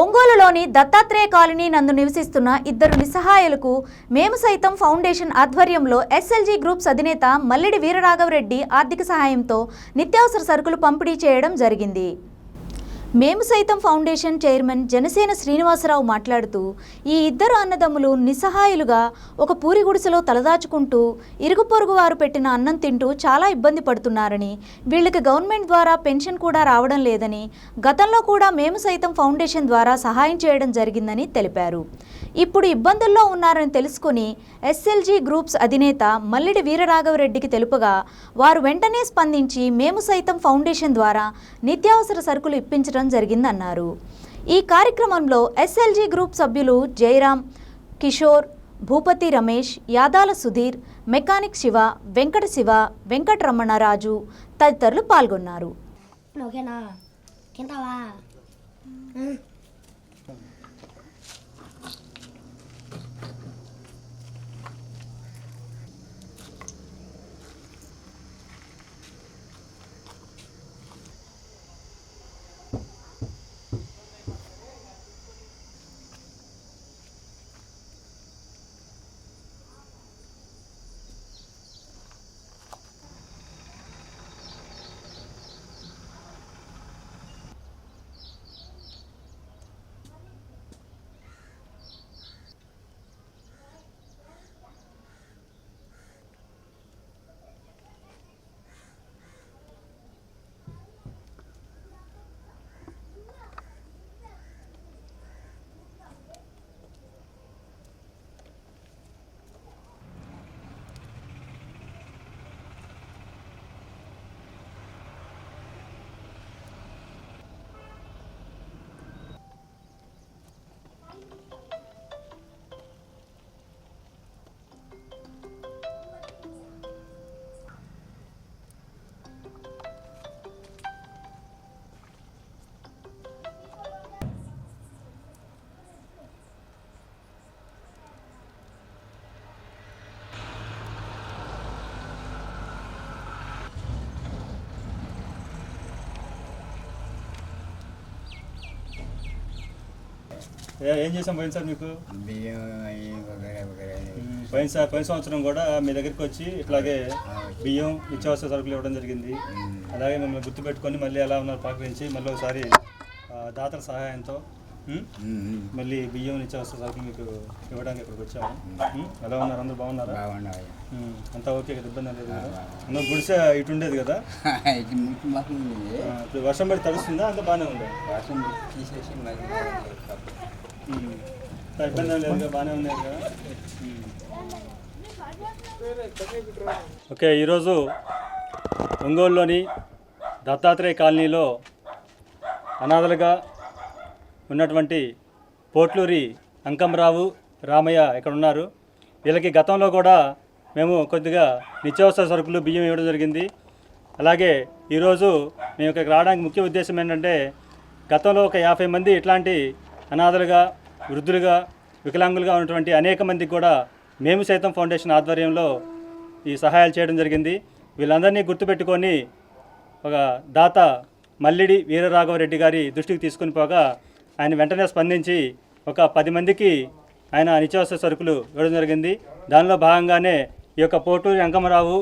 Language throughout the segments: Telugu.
ఒంగోలులోని దత్తాత్రేయ కాలనీ నందు నివసిస్తున్న ఇద్దరు నిస్సహాయులకు మేము సైతం ఫౌండేషన్ ఆధ్వర్యంలో ఎస్ఎల్జీ గ్రూప్స్ అధినేత మల్లిడి వీరరాఘవరెడ్డి ఆర్థిక సహాయంతో నిత్యావసర సరుకులు పంపిణీ చేయడం జరిగింది. మేము సైతం ఫౌండేషన్ చైర్మన్ జనసేన శ్రీనివాసరావు మాట్లాడుతూ ఈ ఇద్దరు అన్నదమ్ములు నిస్సహాయులుగా ఒక పూరి గుడిసెలో తలదాచుకుంటూ ఇరుగు పొరుగు వారు పెట్టిన అన్నం తింటూ చాలా ఇబ్బంది పడుతున్నారని వీళ్ళకి గవర్నమెంట్ ద్వారా పెన్షన్ కూడా రావడం లేదని గతంలో కూడా మేము సైతం ఫౌండేషన్ ద్వారా సహాయం చేయడం జరిగిందని తెలిపారు. ఇప్పుడు ఇబ్బందుల్లో ఉన్నారని తెలుసుకుని ఎస్ఎల్జీ గ్రూప్స్ అధినేత మల్లిడి వీరరాఘవరెడ్డికి తెలుపగా వారు వెంటనే స్పందించి మేము సైతం ఫౌండేషన్ ద్వారా నిత్యావసర సరుకులు ఇప్పించడం జరిగిందన్నారు. ఈ కార్యక్రమంలో ఎస్ఎల్జీ గ్రూప్ సభ్యులు జయరాం కిషోర్ భూపతి రమేష్ యాదాల సుధీర్ మెకానిక్ శివ వెంకట శివ వెంకటరమణరాజు తదితరులు పాల్గొన్నారు. ఏ- చేసాం పోయిన సార్ మీకు? బియ్యం అవి వగేరా వగేరా. ఉమ్, పోయిన సార్ పోయిన సంవత్సరం కూడా మీ దగ్గరికి వచ్చి ఇట్లాగే బియ్యం నిత్యావసర సరుకులు ఇవ్వడం జరిగింది. అలాగే మిమ్మల్ని గుర్తుపెట్టుకొని మళ్ళీ ఎలా ఉన్నారు పలకరించి మళ్ళీ ఒకసారి దాతల సహాయంతో మళ్ళీ బియ్యం నిత్యావసర సరుకులు మీకు ఇవ్వడానికి ఇక్కడికి వచ్చాము. ఎలా ఉన్నారు? అందరూ బాగున్నారా? బాగున్నాయి ఉమ్, అంతా ఓకే కదా? ఇబ్బంది లేదు కదా? గుడిసె ఇటు ఉండేది కదా? ఇప్పుడు వర్షం పడి తడుస్తుందా? అంత బాగానే ఉంది? వర్షం తీసేసి మళ్ళీ ఓకే ఈరోజు ఒంగోలులోని దత్తాత్రేయ కాలనీలో అనాథలుగా ఉన్నటువంటి పోట్లూరి అంకంరావు రామయ్య ఇక్కడ ఉన్నారు. వీళ్ళకి గతంలో కూడా మేము కొద్దిగా నిత్యావసర సరుకులు బియ్యం ఇవ్వడం జరిగింది. అలాగే ఈరోజు మేము ఇక్కడికి రావడానికి ముఖ్య ఉద్దేశం ఏంటంటే గతంలో ఒక యాభై మంది ఇట్లాంటి అనాథలుగా వృద్ధులుగా వికలాంగులుగా ఉన్నటువంటి అనేక మందికి కూడా మేము సైతం ఫౌండేషన్ ఆధ్వర్యంలో ఈ సహాయాలు చేయడం జరిగింది. వీళ్ళందరినీ గుర్తుపెట్టుకొని ఒక దాత మల్లిడి వీరరాఘవరెడ్డి గారి దృష్టికి తీసుకుని పోగా ఆయన వెంటనే స్పందించి ఒక పది మందికి ఆయన నిత్యావసర సరుకులు ఇవ్వడం జరిగింది. దానిలో భాగంగానే ఈ యొక్క పోటూరి అంకమరావు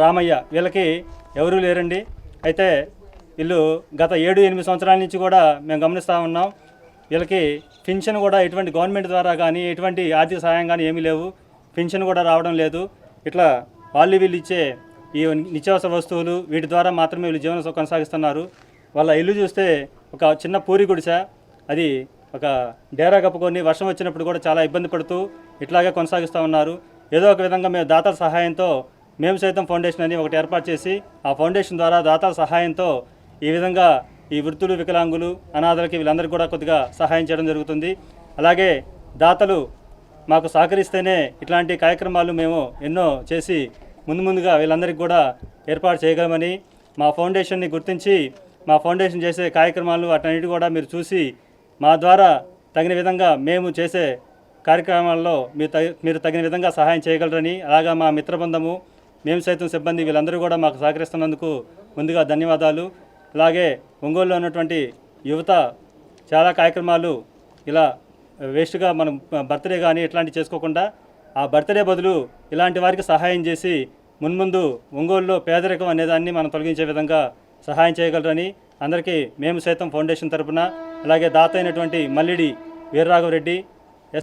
రామయ్య వీళ్ళకి ఎవరూ లేరండి. అయితే వీళ్ళు గత ఏడు ఎనిమిది సంవత్సరాల నుంచి కూడా మేము గమనిస్తూ ఉన్నాం. వీళ్ళకి పెన్షన్ కూడా ఎటువంటి గవర్నమెంట్ ద్వారా కానీ ఎటువంటి ఆర్థిక సహాయం కానీ ఏమీ లేవు. పెన్షన్ కూడా రావడం లేదు. ఇట్లా వాళ్ళు వీళ్ళు ఇచ్చే ఈ నిత్యావసర వస్తువులు వీటి ద్వారా మాత్రమే వీళ్ళు జీవనం కొనసాగిస్తున్నారు. వాళ్ళ ఇల్లు చూస్తే ఒక చిన్న పూరి గుడిసె. అది ఒక డేరా కప్పుకొని వర్షం వచ్చినప్పుడు కూడా చాలా ఇబ్బంది పడుతూ ఇట్లాగే కొనసాగిస్తూ ఉన్నారు. ఏదో ఒక విధంగా మేము దాతల సహాయంతో మేము సైతం ఫౌండేషన్ అని ఒకటి ఏర్పాటు చేసి ఆ ఫౌండేషన్ ద్వారా దాతల సహాయంతో ఈ విధంగా ఈ వృద్ధులు వికలాంగులు అనాథలకి వీళ్ళందరికీ కూడా కొద్దిగా సహాయం చేయడం జరుగుతుంది. అలాగే దాతలు మాకు సహకరిస్తేనే ఇట్లాంటి కార్యక్రమాలు మేము ఎన్నో చేసి ముందు ముందుగా వీళ్ళందరికీ కూడా ఏర్పాటు చేయగలమని మా ఫౌండేషన్ని గుర్తించి మా ఫౌండేషన్ చేసే కార్యక్రమాలు అటన్నిటి కూడా మీరు చూసి మా ద్వారా తగిన విధంగా మేము చేసే కార్యక్రమాల్లో మీరు మీరు తగిన విధంగా సహాయం చేయగలరని అలాగా మా మిత్రబృందము మేము సైతం సిబ్బంది వీళ్ళందరూ కూడా మాకు సహకరిస్తున్నందుకు ముందుగా ధన్యవాదాలు. అలాగే ఒంగోలులో ఉన్నటువంటి యువత చాలా కార్యక్రమాలు ఇలా వేస్ట్గా మనం బర్త్డే కానీ ఇట్లాంటివి చేసుకోకుండా ఆ బర్త్డే బదులు ఇలాంటి వారికి సహాయం చేసి మున్ముందు ఒంగోలులో పేదరికం అనేదాన్ని మనం తొలగించే విధంగా సహాయం చేయగలరని అందరికీ మేము సైతం ఫౌండేషన్ తరపున అలాగే దాత అయినటువంటి మల్లిడి వీర్రాఘవరెడ్డి